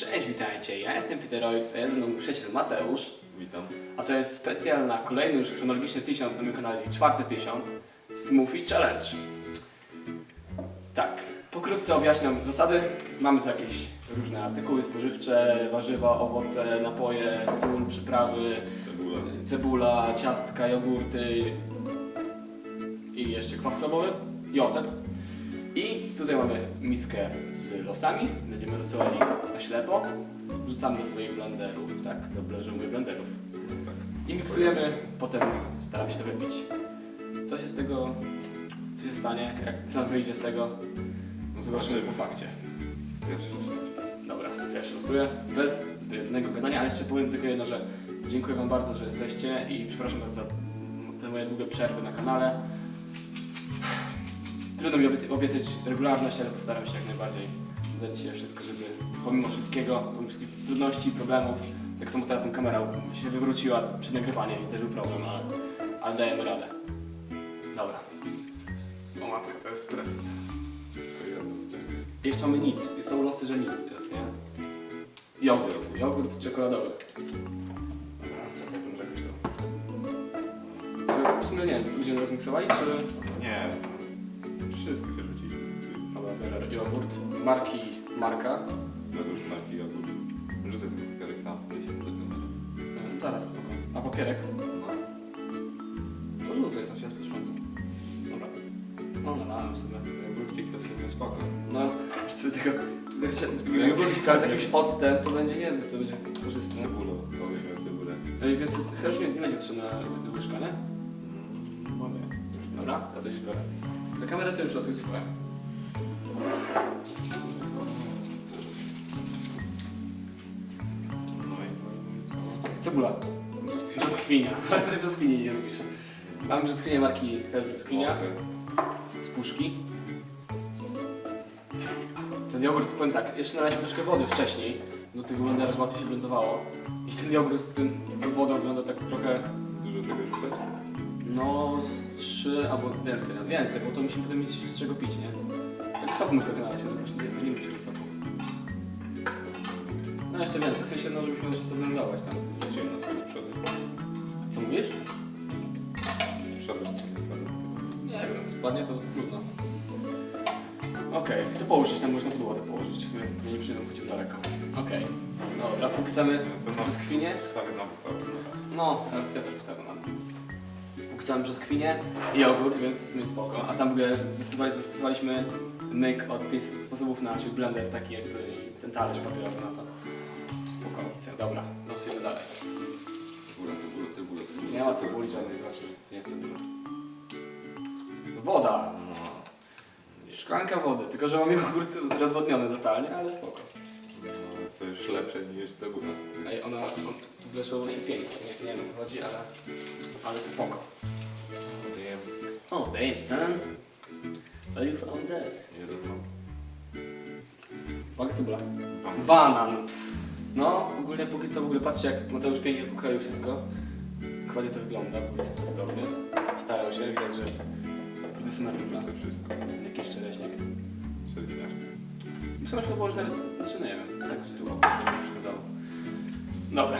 Cześć, witajcie. Ja jestem Peter Oix, a jest ze mną przyjaciel Mateusz. Witam. A to jest specjal na kolejny już chronologiczny tysiąc na moim kanale, czwarty tysiąc Smoothie Challenge. Tak, pokrótce objaśniam zasady. Mamy tu jakieś różne artykuły spożywcze, warzywa, owoce, napoje, sól, przyprawy, Cebula. cebula, ciastka, jogurty i jeszcze kwas chlebowy i ocet. I tutaj mamy miskę losami, będziemy losować na ślepo. Wrzucamy do swoich blenderów, tak, dobrze, że mówię blenderów. I miksujemy, potem staramy się to wypić. Co się z tego, co się stanie, jak co wyjdzie z tego, no zobaczymy po fakcie. Dobra, pierwszy losuję. Bez jednego gadania, ale jeszcze powiem tylko jedno, że dziękuję Wam bardzo, że jesteście i przepraszam Was za te moje długie przerwy na kanale. Trudno mi obiec- obiecać regularność, ale postaram się jak najbardziej dać się wszystko, żeby pomimo wszystkiego, pomimo wszystkich trudności, problemów, tak samo teraz kamera się wywróciła przed nagrywaniem i też był problem, ale, ale dajemy radę. Dobra. O matko, to jest stres. Jeszcze mamy nic. Są losy, że nic jest, nie? Jogurt. Jogurt czekoladowy. Dobra, czekaj, to może jakoś to... W sumie nie wiem, to będziemy rozmiksowali, czy... Nie. Się. Dobra, biorę jogurt. Marki Marka. Jogurt marki jogurt. Rzucę ten papierek tam. gdzieś w tym numerze. E, Zaraz, spoko. A papierek? No. To rzucaj, to się posprzątam. Dobra. No, nalałem sobie. Jogurcik to sobie spoko. No, już sobie tego... Jak się jogurcik ale z jakimś octem, to będzie niezbyt, to będzie korzystne. Cebulą. Bo weźmiemy cebulę. Ej, Więc już nie, nie będzie potrzebna łyżka, nie? Dobra, to też biorę. Do kamery to już losuj swoje. Cebula. Brzoskwinia. Ty brzoskwinie nie lubisz. Mam brzoskwinię marki Chleb Brzoskwinia z puszki. Ten jogurt, powiem tak, jeszcze nalaliśmy troszkę wody wcześniej, do tego blendera, żeby łatwiej się blendowało. I ten jogurt z, tym, z tą wodą wygląda tak trochę, Dużo tego rzucać? No z trzy albo więcej, no więcej, bo to musimy potem mieć z czego pić, nie? Tak soku muszę trochę nalać, zobacz, nie, nie lubię tego soku. No jeszcze więcej, w sensie, no żebyśmy mieli co blendować tam. Rzuciłem na sobie przody. Co mówisz? Z przodu. przodu. Nie wiem, spadnie to trudno. Okej, to położyć tam można podłodze położyć, w sumie nie przyjdą choć daleko. Okej, dobra, póki To na brzoskwinię. Wstawię na butowę. No, ja, ja też postawię na Póki brzoskwinię i jogurt, więc w sumie spoko. A tam w ogóle zastosowali- zastosowaliśmy myk od 5 sposobów na, czyli blender taki jakby i ten talerz papierowy na to. Spoko opcja, dobra, losujemy dalej. Cebula, cebula, cebula, cebula. Nie ma cebuli żadnej, znaczy nie jest cebula. Woda. No. Szklanka wody, tylko że mam jogurt rozwodniony totalnie, ale spoko. No, co już lepsze niż cebula. Ej, ona, on, tu wleciało się pięknie, nie, nie wiem o co chodzi, ale, ale spoko. Wiem. Oh, damn son. Are you found that? Jeden mam. Uwaga, cebula. Banan. No, ogólnie póki co w ogóle patrzcie jak Mateusz pięknie pokroił wszystko. Dokładnie to wygląda, po prostu cudownie. Starał się, widać, że profesjonalista. To wszystko. Jakiś czereśniak. Czyli śmieszne. Muszę na przykład położyć nawet, znaczy no nie wiem, tak już zło, to mi przeszkadzało. Dobra.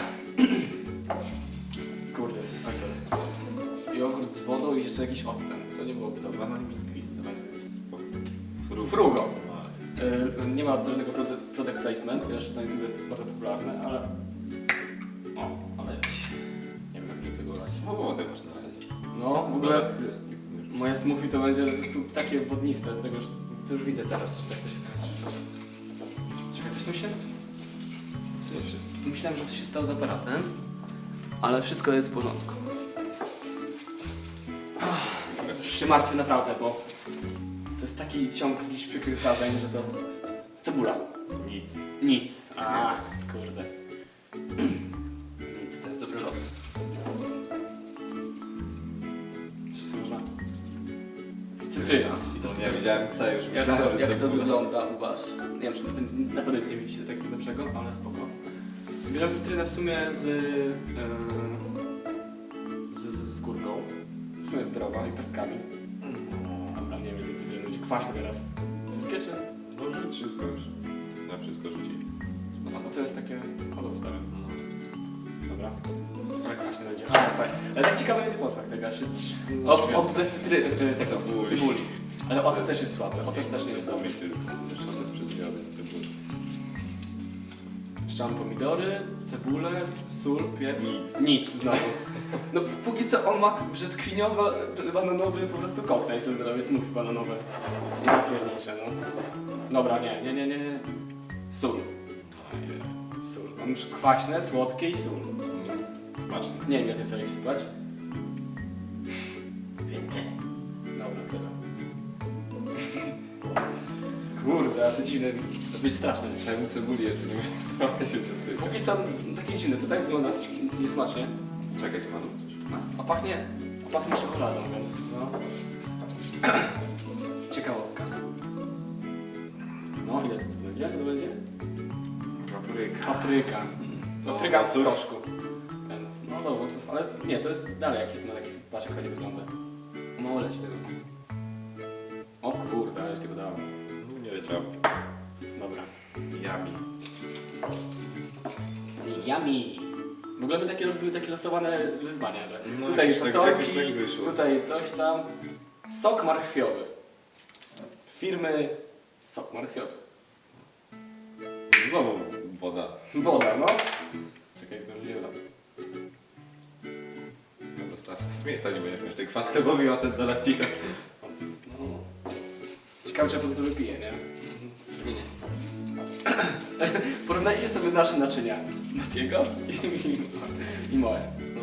Kurde, sorry. Jogurt z wodą i jeszcze jakiś octem. To nie byłoby dobre. Banan i biskwit. Frugo. Yy, nie ma żadnego product, product placement, ponieważ na YouTube jest bardzo popularne, ale... O, ale jest. Nie wiem jak do tego dać. Wodę można dać. No, w ogóle jest, jest. moje smoothie to będzie po prostu takie wodniste, z tego już, to już widzę teraz, że tak to się skończy. Coś tam się... Myślałem, że coś się stało z aparatem, ale wszystko jest w porządku. Ach, Już się martwię naprawdę, bo to jest taki ciąg jakichś przykrych zdarzeń, że to... Cebula. Nic. Nic. A, kurde. To No, ja widziałem C już. jak myślałem, to, że jak to cebula. wygląda u Was? Nie wiem, czy na, pewno- na pewno nie widzicie takiego lepszego, ale spoko. Bierzemy cytrynę w sumie z, yy, z, z skórką. W sumie zdrowa i pestkami. Dobra, nie wiem, czy cytryna będzie kwaśna teraz. Wszystkie czy? Dobrze, wszystko już. Na wszystko rzuci. No, to jest takie... O, to wstawiam. No. Dobra. Ale kwaśnie będzie. A, fajnie. Ale tak ciekawy będzie posmak tego, aż jest... O, o, bez cytry, y, tego, Cebuli. cebuli. Ale ocet też jest słaby, ocet też nie jest dobry. Tylko. Jeszcze ocet przez cebulę. Jeszcze mam pomidory, cebulę, sól, pieprz. Nic. Nic znowu. No póki co on ma brzoskwiniowo-bananowy po prostu koktajl sobie zrobię, smoothie bananowy. Ja pierniczę, no. Dobra, nie, nie, nie, nie, nie. Sól. Sól. Mam już kwaśne, słodkie i sól. Smacznie. Nie wiem, jak to sobie. Więcej. Dobra, tyle. Kurde, a to dziwne. To być straszne. Czemu cebuli jeszcze nie sprawę się dotyka? Póki co takie dziwne, to tak wygląda niesmacznie. Czekaj, spadł coś. A pachnie, a pachnie czekoladą, więc no. Ciekawostka. No, ile to będzie? Co to będzie? Papryka. Papryka. Do Papryka w owoców. proszku. Więc, no do owoców, ale nie, to jest dalej jakiś, no taki, patrz jak ładnie wygląda. Mało leci tego. O kurde, ale tego dałem. No, Nie wiedziałem. Dobra. Yummy. Yummy! W ogóle my takie robimy takie losowane wyzwania, że No, tutaj jakoś tak- fasolki, jakoś tak wyszło. tutaj coś tam. Sok marchwiowy. Firmy Sok marchwiowy. Znowu woda. Woda, no. Czekaj, udam. Dobra, starczy. Z miejsca nie mieć. Ten kwas chlebowy i ocet do lacika. No. Ciekawe, czy ja potem to wypiję, nie? Nie, nie. Porównajcie sobie nasze naczynia. Matiego i, i moje. No.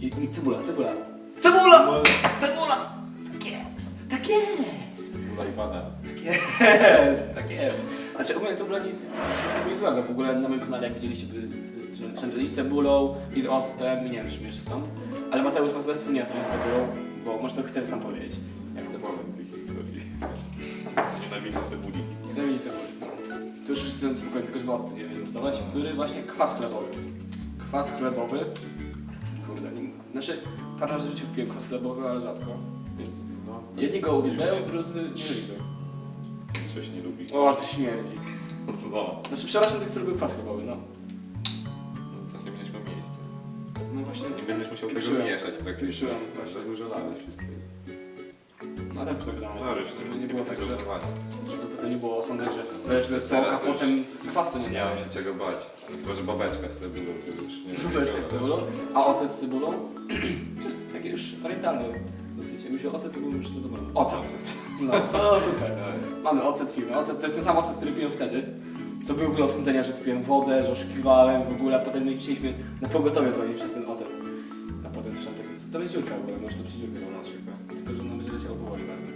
I, I cebula, cebula. Cebula! Cebula! Tak jest! Tak jest! Cebula i banan. Tak jest, tak jest. Znaczy ogólnie cebula nic, nic, złego. W ogóle na moim kanale, jak widzieliście, wszędzie z cebulą i z octem, i nie wiem, czy mi jeszcze stąd. Ale Mateusz ma złe wspomnienia z tą cebulą, bo może to chcę sam powiedzieć. Jak to Nie powiem tych historii. Nienawidzę cebuli. Zajmij cebuli. To już jestem spokojny, tylko żeby ocet nie wiem dostawać. Który właśnie kwas chlebowy. Kwas chlebowy. Kurde, nie, znaczy parę razy w życiu piłem kwas chlebowy, ale rzadko. Więc No, jedni go uwielbiają, drudzy nie lubią. Coś nie lubi. O, to śmierdzi. No. Znaczy przepraszam tych, lubią kwas chlebowy, no. No, Co nie miał miejsca. No właśnie, Nie będziesz musiał tego Spieprzyłem. mieszać praktycznie. Spieprzyłem, Masz właśnie. za dużo lany wszystkie. no tak to wydamy. No, już żeby nie było tak, że, że... żeby potem nie było osądek, że to jest sok, a Teraz to już potem kwasu nie Nie miałem. się czego bać. Chyba, że babeczka z cebulą, to już nie Lubeczkę z cebulą, a ocet z cebulą? To jest takie już orientalne dosyć. Jakbyś wziął ocet, to był już to dobre. Ocet. No, to super. Mamy ocet firmy. Ocet to jest ten sam ocet, który piłem wtedy. Co był w osądzenia, że tu piłem wodę, że oszukiwałem w ogóle, a potem my chcieliśmy na pogotowie dzwonić przez ten ocet. A potem wszedł taki... To jest dziurka w ogóle, możesz to przy dziurkę dołączyć. Tylko, że ono będzie leciało powoli bardzo.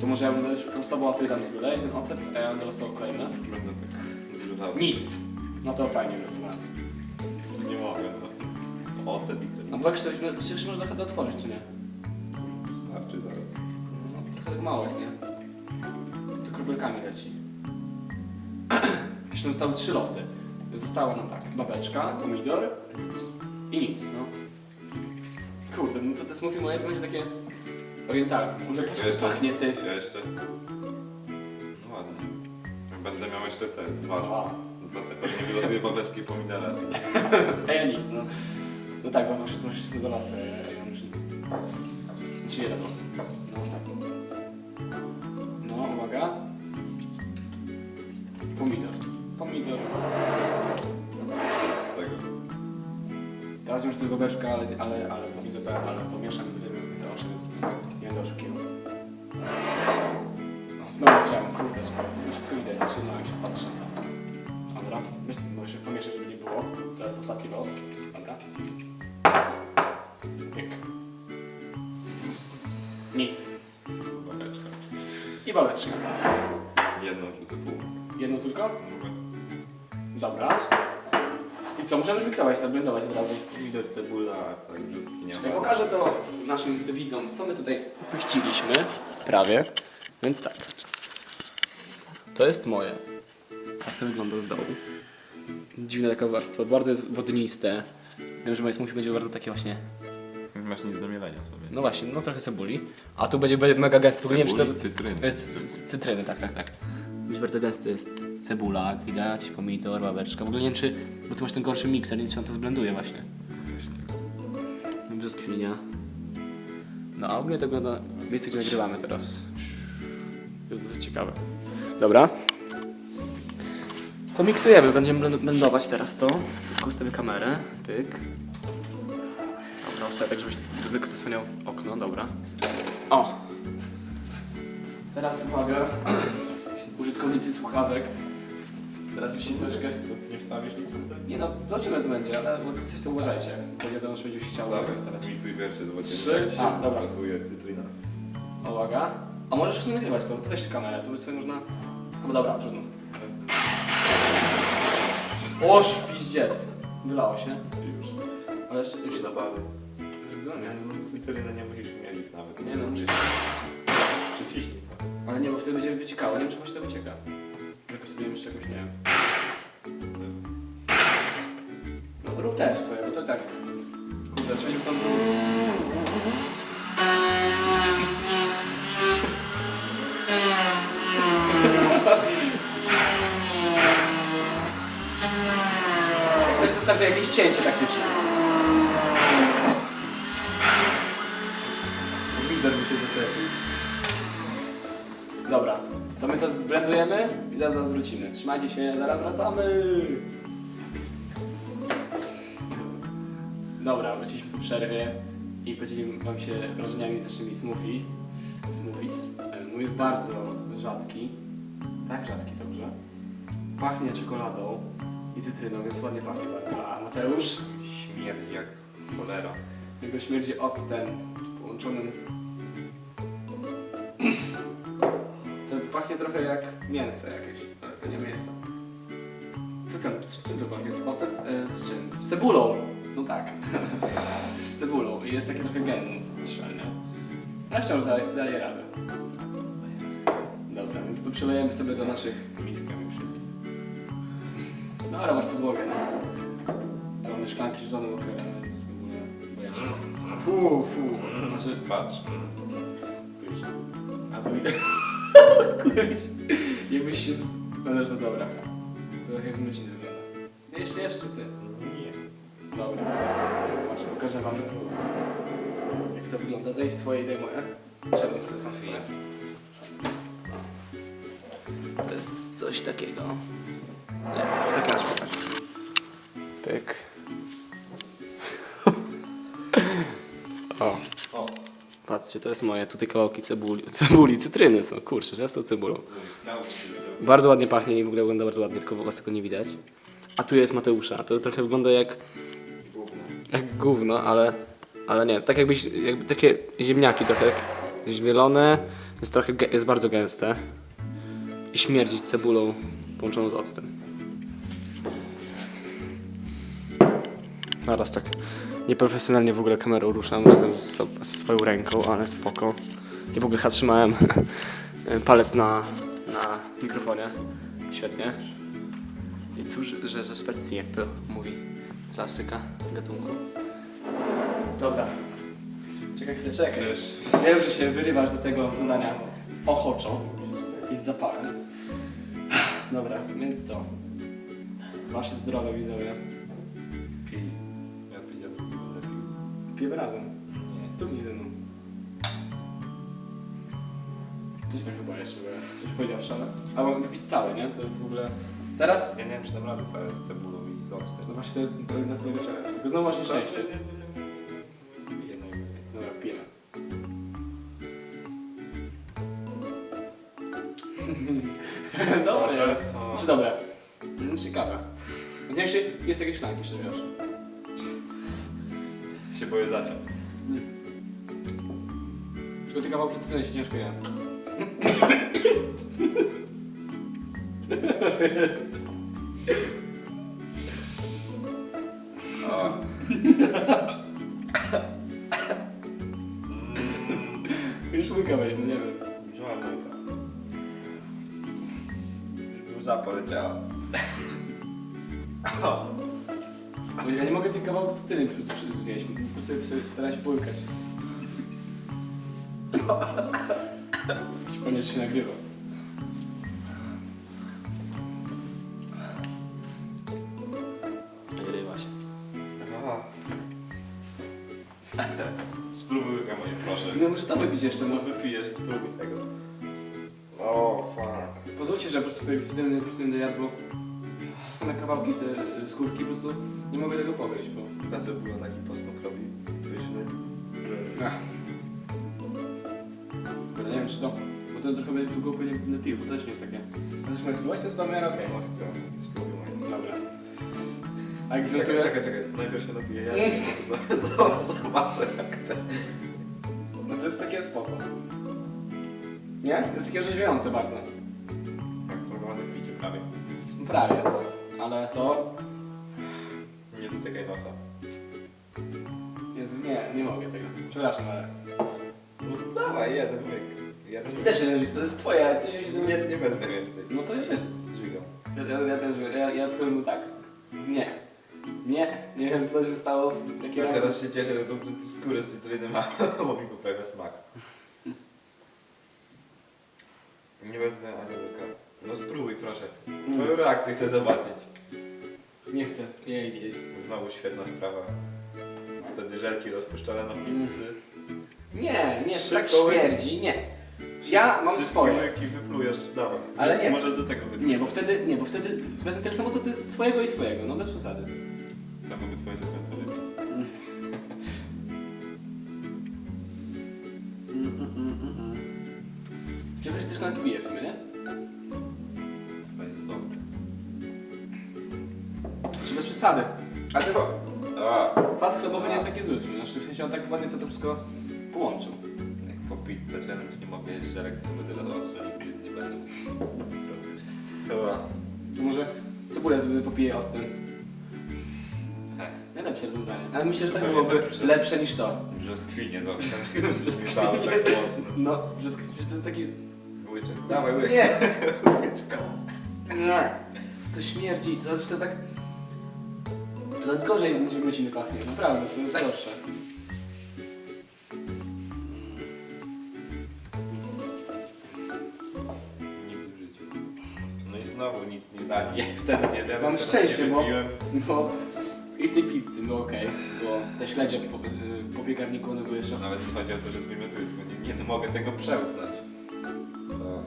To może ja będę losował, a ty tam sobie ten ocet, a ja będę losował kolejne. Będę tak. Nic! No to fajnie losowałem. Nie mogę, no. Ocet i cebula. bo jak ktoś, no, to przecież można chyba otworzyć, czy nie? Mało jest, nie? To kropelkami leci. Jeszcze zostały trzy losy. Została nam tak, babeczka, pomidor i nic, no. Kurde, no to te smoothie moje to będzie takie orientalne. Może jak Jeszcze- pachnie ty. Ja jeszcze... No ładnie. Będę miał jeszcze te dwa. Dwa. Dwa te pewnie wylosuję babeczki i pomidora. A ja nic, no. No tak, bo masz to już do losy, a ja mam już nic. Czy jeden los. Jest babeczka, ale, ale, ale widzę to, ale pomieszam te oczy, więc nie będę oszukiwał. No, znowu chciałem, kurde, to wszystko widać, zaczynałem się patrzę. Dobra, myślę, może się Miksować, tak blendować od razu. Pomidor, cebula, tak, brzoskwinia. Czekaj, pokażę to naszym widzom, co my tutaj pychciliśmy. Prawie. Więc tak. To jest moje. Tak to wygląda z dołu. Dziwna taka warstwa. Bardzo jest wodniste. Wiem, że moje smoothie będzie bardzo takie właśnie... Nie masz nic do mielenia sobie. No właśnie, no trochę cebuli. A tu będzie mega gęsty. W ogóle nie wiem, czy to... Cebuli, cytryny. To jest cy- cytryny, tak, tak, tak. Być bardzo gęsty jest cebula, jak widać, pomidor, babeczka. W ogóle nie wiem czy, bo ty masz ten gorszy mikser, nie wiem czy on to zblenduje właśnie. Brzoskwinia. No a ogólnie to wygląda miejsce, gdzie nagrywamy teraz. Jest dosyć ciekawe. Dobra. To miksujemy, będziemy blend- blendować teraz to. Tylko ustawię kamerę. Pyk. Dobra, ustawię tak, żebyś muzyka zasłaniał okno, dobra. O! Teraz uwaga. Użytkownicy słuchawek. Teraz już się troszkę... Nie wstawisz nic tutaj? Nie no, zobaczymy co będzie, ale jak coś to uważajcie. Bo wiadomo, czy będzie się chciało Dobra, wystawiać. miksuj pierwszy, zobaczymy Trzy. jak się A, dobra. cytryna. Uwaga. A możesz w sumie nagrywać to, to weź kamerę, to by sobie można... No dobra, trudno. Oż, piździet. Wylało się. Już. Ale jeszcze już jest... Zabawy. No nie. Cytryny nie musisz mieć nawet. Nie no, muszę... Przyciśnij to. Ale nie, bo wtedy będzie wyciekało. Nie wiem, czy właśnie to wycieka. Jakoś sobie jeszcze czegoś, nie. No rób też swoje, bo to tak... Kurde, trzeba będzie tam... Ktoś to stawia jakieś cięcie taktyczne. Zaraz, zaraz wrócimy. Trzymajcie się, zaraz wracamy. Dobra, wróciliśmy po przerwie i podzielimy wam się wrażeniami z naszymi smoothie. Smoothies. E, Mój jest bardzo rzadki. Tak, rzadki, dobrze. Pachnie czekoladą i cytryną, więc ładnie pachnie bardzo. A Mateusz? Śmierdzi jak cholera. Jego śmierdzi octem połączonym. Mięso jakieś, ale to nie mięso. Co tam, z czym to pachnie? Z ocet? E, z czym? Z cebulą! No tak. z cebulą. I jest takie trochę gen strzelnie. Ale wciąż daje, daje radę. Dobra, więc to przelejemy sobie do naszych... Miskę mi przybił. Dobra, masz podłogę, no. To mamy szklanki życzone w ogóle, więc w ogóle... Fu, fu. Znaczy, Patrz. A to Kurde, jakbyś się z... No też to dobra. To tak jak myśli wygląda. Jeszcze, jeszcze ty. Nie. Dobra. Patrz, pokażę wam jak to wygląda. Daj swoje, daj moje. Czemu to są chwilę? To jest coś takiego. Nie, takie aż pokażę. Pyk. o. O. Patrzcie, to jest moje. Tutaj kawałki cebuli, cebuli cytryny są. Kurczę, że z tą cebulą. Bardzo ładnie pachnie i w ogóle wygląda bardzo ładnie, tylko was tego nie widać. A tu jest Mateusza. To trochę wygląda jak, jak gówno, ale, ale nie. Tak jakbyś, jakby takie ziemniaki trochę jak zmielone. Jest trochę, jest bardzo gęste. I śmierdzi cebulą połączoną z octem. Naraz tak nieprofesjonalnie w ogóle kamerą ruszam razem z, z swoją ręką, ale spoko. I w ogóle trzymałem palec na, na mikrofonie. Świetnie. I cóż, że ze specji, jak to mówi klasyka gatunku. Dobra. Czekaj chwilę, czekaj. Wiesz, Wiem, że się wyrywasz do tego zadania ochoczo i z zapałem. Dobra, więc co? Wasze zdrowe widzowie. pij. Ja piję. Pijemy razem. Nie. Stuknij ze mną. Coś tam chyba jeszcze było, coś powiedziawszy, ale... A mam wypić cały, nie? To jest w ogóle... Teraz? Ja nie wiem, czy dam radę całe z cebulą i z octem. No właśnie to jest na twojego challenge. Tylko znowu masz nie, nie. Piję najmniej. Dobra, pijemy. Dobre jest. O. Czy dobre? Mm, Ciekawe. Nie się jest jakieś szklanki, jeszcze wiesz. Się boję zacząć. Tylko te kawałki cytryny się ciężko je. O. Już łyka weź, no nie wiem. Wziąłem łyka. Już łza poleciała. Bo ja nie mogę tych kawałków cytryny przy- przy- zjeść. Po prostu sobie staram się połykać. Koniec się nagrywa. Wypić jeszcze, no. Wypijesz i spróbuj tego. O, fuck. Pozwólcie, że po prostu tutaj wstydzę, po prostu będę jadł, bo są same kawałki te y, skórki, po prostu nie mogę tego pokryć, bo... Ta cebula taki posmak robi pyszny. Ach. Dobra, nie wiem czy to, bo to trochę będzie długo pewnie będę pił, bo to też nie jest takie... Chcesz moje spróbować? To jest dla mnie okej. No chcę, spróbuj. Dobra. A jak Czekaj, czekaj, czekaj. Najpierw się napiję ja zobaczę jak te... To jest takie spoko. Nie? To jest takie orzeźwiające bardzo. Jak normalne picie prawie. Prawie. Ale to... Nie dotykaj nosa. Jezu, nie, nie mogę tego. Przepraszam, ale... No dawaj, jeden łyk. Jeden Ty też jeden, to jest twoje, ty się... Nie, nie wezmę więcej. No to ja jest- zżygam. Ja, ja, ja też, ja, ja powiem tak. Nie. Nie. Nie wiem co się stało w taki Ja raz. teraz się cieszę, że tu tu skórę z cytryny ma, bo mi poprawia smak. Nie wezmę ani łyka. No spróbuj proszę. Twoją reakcję chcę zobaczyć. Nie chcę jej widzieć. Znowu świetna sprawa. Wtedy żelki rozpuszczone na pizzy. Nie, nie, to tak Szybko łyk. śmierdzi, nie. Ja mam Szybkie swoje. łyki wyplujesz, dawaj. Ale nie. Możesz do tego wypić. Nie, bo wtedy, nie, bo wtedy wezmę tyle samo, to to jest twojego i swojego, no bez przesady. Trzeba by twoje do końca wypić. Czegoś też na bije w sumie, nie? To jest dobre. Czy bez przesady. A tylko A, kwas chlebowy nie jest taki zły w sumie, znaczy w sensie on tak ładnie to, to wszystko połączył. jak po pizzę challenge nie mogę jeść żelek, to będę tyle octu nigdy nie będę. Dobra. To może cebulę sobie popiję octem. Ale myślę, że tak Pewnie byłoby tak, lepsze niż to. Brzoskwinie z octem zrzucały tak mocno. No, że sk- to jest taki... Łyczek. Dawaj łyk. Nie! Nie! To śmierdzi, to znaczy to tak... To nawet gorzej niż wygląciny pachnie, naprawdę, to jest gorsze. Nigdy w życiu. No i znowu nic nie dali. Wtedy nie dałem. Mam szczęście, bo-. Bo pizzy było okej, bo te śledzie po, y, po piekarniku one były jeszcze... Nawet nie chodzi o to, że zwymiotuję, tylko nie, nie mogę tego przełknąć. To...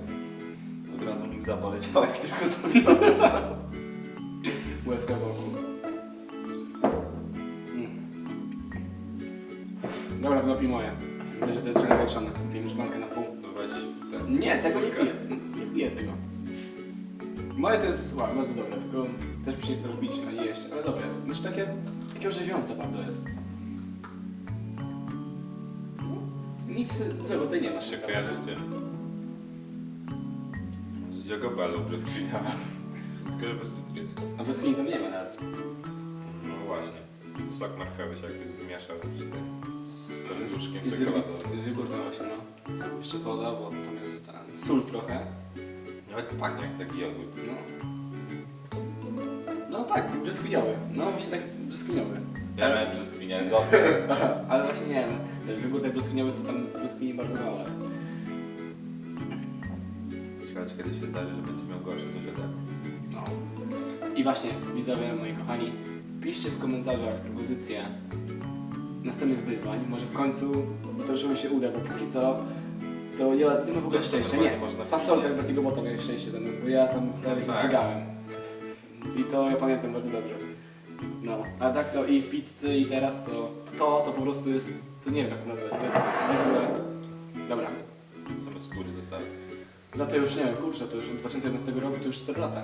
Od razu mi zapoleciał, jak tylko to Łezka wokół. Mm. Dobra, wylepi moje. Będzie wtedy czego zaliczone. Pijemy szklankę na pół. To weź ten... Nie, tego nie piję. Nie piję tego. Moje to jest wow, bardzo dobre, tylko też mi się robić ani jeść, ale dobre jest. Znaczy takie, takie bardzo jest. Nic złego tutaj nie ma. Masz się kojarzy z tym. Z Jagobelą brzoskwiniową. Tylko, że bez cytryny. A bez tam nie ma nawet. No właśnie. Sok marchewny się jakbyś zmieszał z tym. Z różkiem I z, z jogurtem właśnie, no. Jeszcze woda, bo tam jest ta sól trochę. Nawet pachnie jak taki jogurt. No. No tak, brzoskwiniowy. No, się tak brzoskwiniowy. Ja miałem brzoskwinię z octem. Ale właśnie nie wiem. Wiesz, w jogurtach brzoskwiniowych to tam brzoskwini bardzo mało jest. Ciekawe, czy kiedyś się zdarzy, że będziesz miał gorsze coś ode mnie. No. I właśnie, widzowie, moi kochani, piszcie w komentarzach propozycje następnych wyzwań. Może w końcu to już mi się uda, bo póki co to nie ma, nie ma w ogóle szczęścia. Nie, można w fasolkach Bertiego Bota miałem szczęście ze mną, bo ja tam prawie tak. się zżygałem. I to ja pamiętam bardzo dobrze. No, a tak to i w pizzy i teraz to to, to po prostu jest, to nie wiem jak to nazwać, to jest tak złe. Dobra, Same skóry dostały. za to już nie wiem, kurczę, to już od 2011 roku to już 4 lata.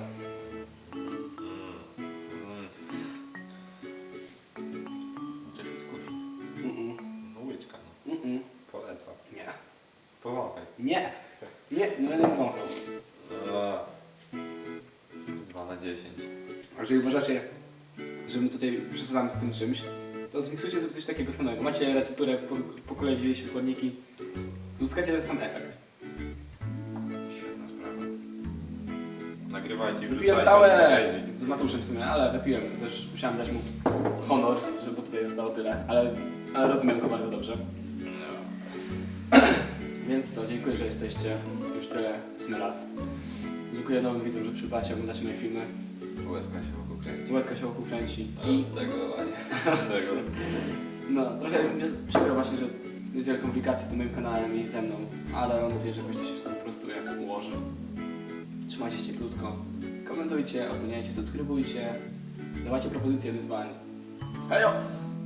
Przesadzamy z tym czymś, to zmiksujcie sobie coś takiego samego. Macie recepturę, po, po kolei wzięliście składniki, uzyskacie ten sam efekt. Świetna sprawa. Nagrywajcie i Wypiłem wrzucajcie całe z Matuszem w sumie, ale wypiłem, też musiałem dać mu honor, żeby tutaj zostało tyle, ale, ale rozumiem go bardzo dobrze. Więc co, dziękuję, że jesteście już tyle w sumie lat. Dziękuję nowym widzom, że przybywacie, oglądacie moje filmy. Łezka się. Łezka się wokół kręci. I z tego, z tego. No, trochę mi przykro właśnie, że jest wiele komplikacji z tym moim kanałem i ze mną, ale mam nadzieję, że jakoś to się po prostu jak ułoży. Trzymajcie się cieplutko, komentujcie, oceniajcie, subskrybujcie, dawajcie propozycje wyzwań. Hejos!